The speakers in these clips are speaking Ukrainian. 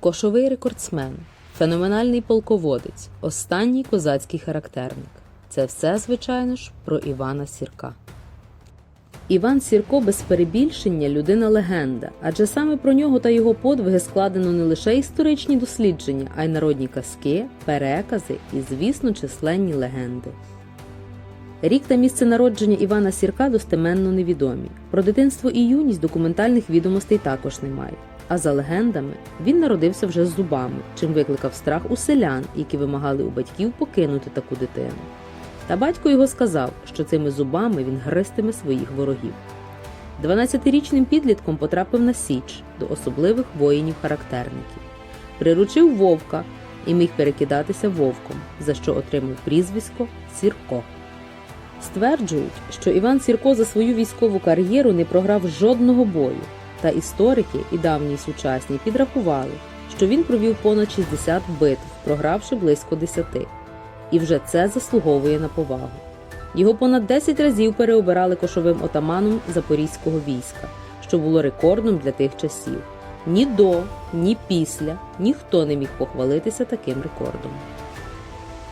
Кошовий рекордсмен, феноменальний полководець, останній козацький характерник. Це все, звичайно ж, про Івана Сірка. Іван Сірко без перебільшення людина легенда, адже саме про нього та його подвиги складено не лише історичні дослідження, а й народні казки, перекази і, звісно, численні легенди. Рік та місце народження Івана Сірка достеменно невідомі. Про дитинство і юність документальних відомостей також немає. А за легендами, він народився вже з зубами, чим викликав страх у селян, які вимагали у батьків покинути таку дитину. Та батько його сказав, що цими зубами він гристиме своїх ворогів. 12-річним підлітком потрапив на Січ до особливих воїнів-характерників. Приручив вовка і міг перекидатися вовком, за що отримав прізвисько Сірко. Стверджують, що Іван Сірко за свою військову кар'єру не програв жодного бою, та історики і давні й сучасні підрахували, що він провів понад 60 битв, програвши близько 10. І вже це заслуговує на повагу. Його понад 10 разів переобирали кошовим отаманом запорізького війська, що було рекордом для тих часів. Ні до, ні після ніхто не міг похвалитися таким рекордом.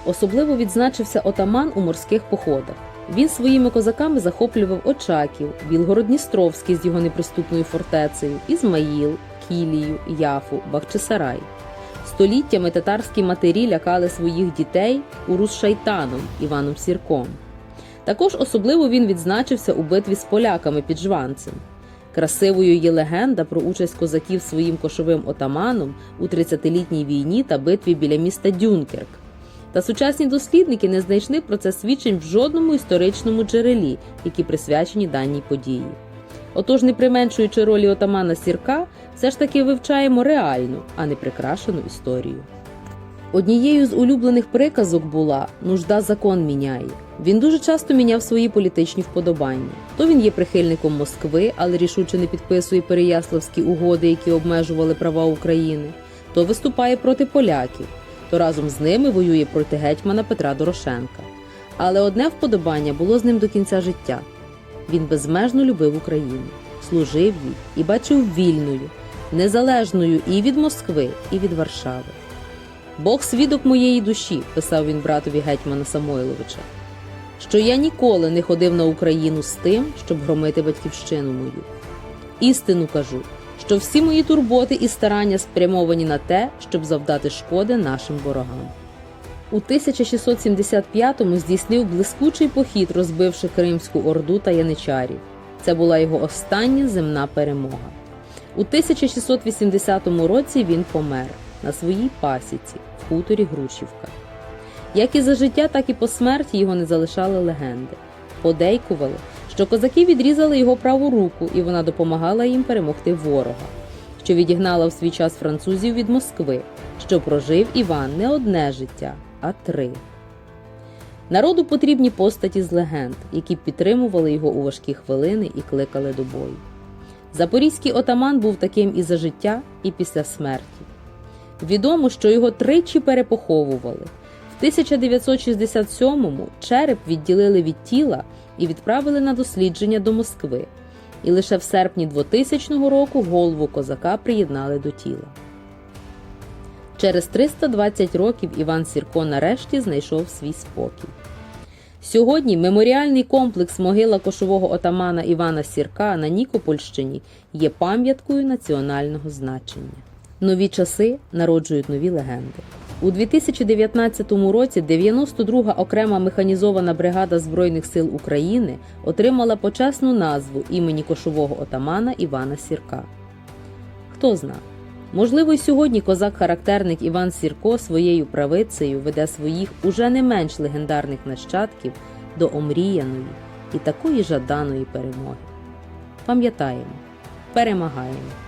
Особливо відзначився отаман у морських походах. Він своїми козаками захоплював Очаків, Білгород-Дністровський з його неприступною фортецею, Ізмаїл, Кілію, Яфу, Бахчисарай. Століттями татарські матері лякали своїх дітей Урус-Шайтаном Іваном Сірком. Також особливо він відзначився у битві з поляками під Жванцем. Красивою є легенда про участь козаків своїм кошовим отаманом у 30-літній війні та битві біля міста Дюнкерк. Та сучасні дослідники не знайшли про це свідчень в жодному історичному джерелі, які присвячені даній події. Отож, не применшуючи ролі отамана Сірка, все ж таки вивчаємо реальну, а не прикрашену історію. Однією з улюблених приказок була нужда закон міняє. Він дуже часто міняв свої політичні вподобання. То він є прихильником Москви, але рішуче не підписує Переяславські угоди, які обмежували права України, то виступає проти поляків, то разом з ними воює проти гетьмана Петра Дорошенка. Але одне вподобання було з ним до кінця життя. Він безмежно любив Україну, служив їй і бачив вільною, незалежною і від Москви, і від Варшави. Бог свідок моєї душі, писав він братові гетьмана Самойловича, що я ніколи не ходив на Україну з тим, щоб громити батьківщину мою. Істину кажу, що всі мої турботи і старання спрямовані на те, щоб завдати шкоди нашим ворогам. У 1675-му здійснив блискучий похід, розбивши Кримську Орду та Яничарів. Це була його остання земна перемога. У 1680 році він помер на своїй пасіці в хуторі Грушівка. Як і за життя, так і по смерті його не залишали легенди. Подейкували, що козаки відрізали його праву руку, і вона допомагала їм перемогти ворога, що відігнала в свій час французів від Москви, що прожив Іван не одне життя, а три. Народу потрібні постаті з легенд, які підтримували його у важкі хвилини і кликали до бою. Запорізький отаман був таким і за життя, і після смерті. Відомо, що його тричі перепоховували. В 1967-му череп відділили від тіла і відправили на дослідження до Москви. І лише в серпні 2000 року голову козака приєднали до тіла. Через 320 років Іван Сірко нарешті знайшов свій спокій. Сьогодні меморіальний комплекс могила кошового отамана Івана Сірка на Нікопольщині є пам'яткою національного значення. Нові часи народжують нові легенди. У 2019 році 92-га окрема механізована бригада Збройних сил України отримала почесну назву імені кошового отамана Івана Сірка. Хто зна, можливо, й сьогодні козак-характерник Іван Сірко своєю правицею веде своїх уже не менш легендарних нащадків до омріяної і такої жаданої перемоги. Пам'ятаємо, перемагаємо!